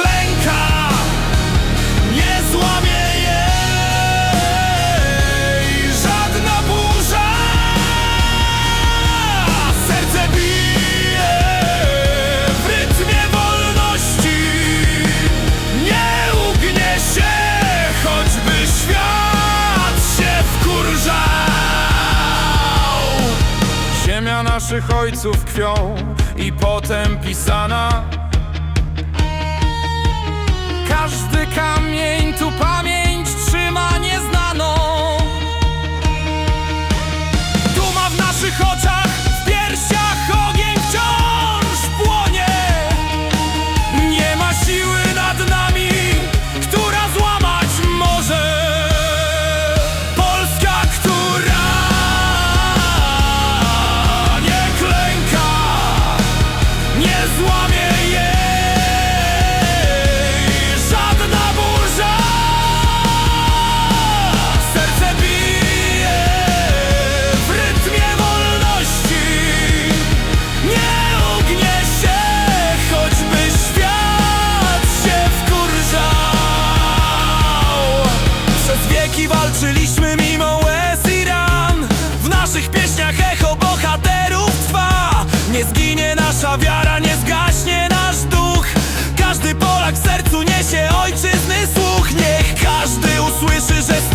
klęka, nie złamie jej żadna burza. Serce bije w rytmie wolności, nie ugnie się, choćby świat się wkurzał. Ziemia naszych ojców kwią i potem pisana Nasza wiara nie zgaśnie, nasz duch. Każdy Polak w sercu niesie ojczyzny słuch. Niech każdy usłyszy, że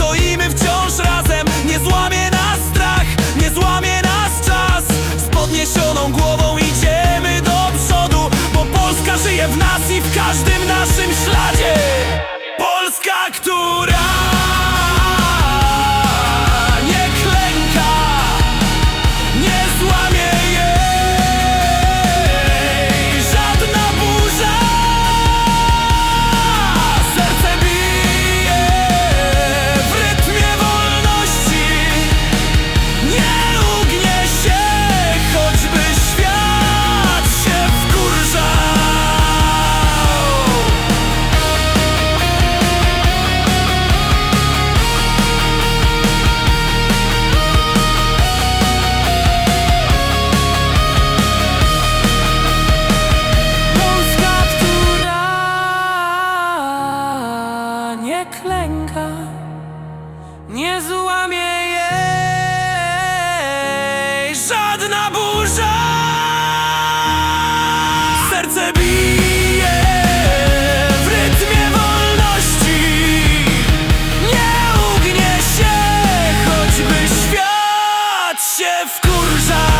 nie złamie jej żadna burza. Serce bije w rytmie wolności, nie ugnie się, choćby świat się wkurza.